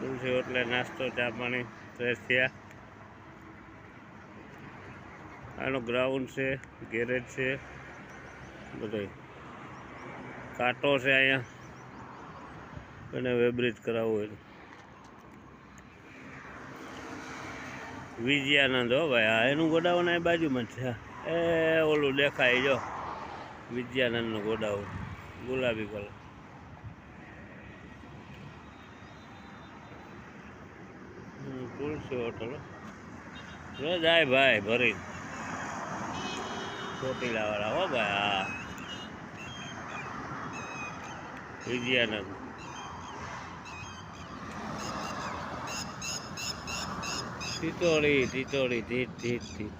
તુલસી એટલે નાસ્તો, ચા પાણી ફ્રેશ થયા. આનું ગ્રાઉન્ડ છે ગેરેજ છે બધું કાંટો છે અહીંયા. અને વેબ્રિજ કરાવવું હોય વિજયાનંદ હો ભાઈ, હા, એનું ગોડાઉન આ બાજુમાં છે. એ ઓલું દેખાય, જો. વિજયાનંદનું ગોડાઉન. ગુલાબી કલર. તુલસી હોટલ. જાય ભાઈ ભરી ચોટીલા વાળા હો ભાઈ, હા. વિદ્યાનંદ ટીટોળી ટીટોળી ધીટ ધીટ ધીટ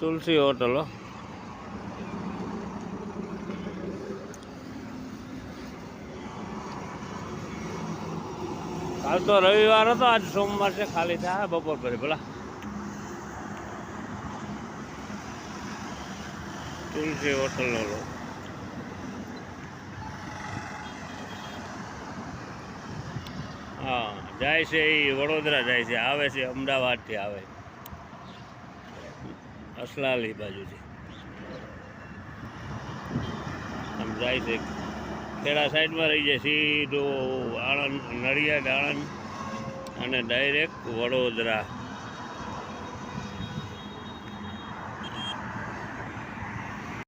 તુલસી હોટલ હો. કાલ તો રવિવાર હતો, આજ સોમવાર છે, ખાલી થાય બપોર પછી, ભલા. તુલસી હોટલનો લો હા, જાય છે એ વડોદરા જાય છે, આવે છે, અમદાવાદથી આવે. અસલાલી બાજુથી. આમ જાય છે. ખેડા સાઈડમાં રહી જાય સીધો આણંદ નડિયાદ આણંદ અને ડાયરેક્ટ વડોદરા.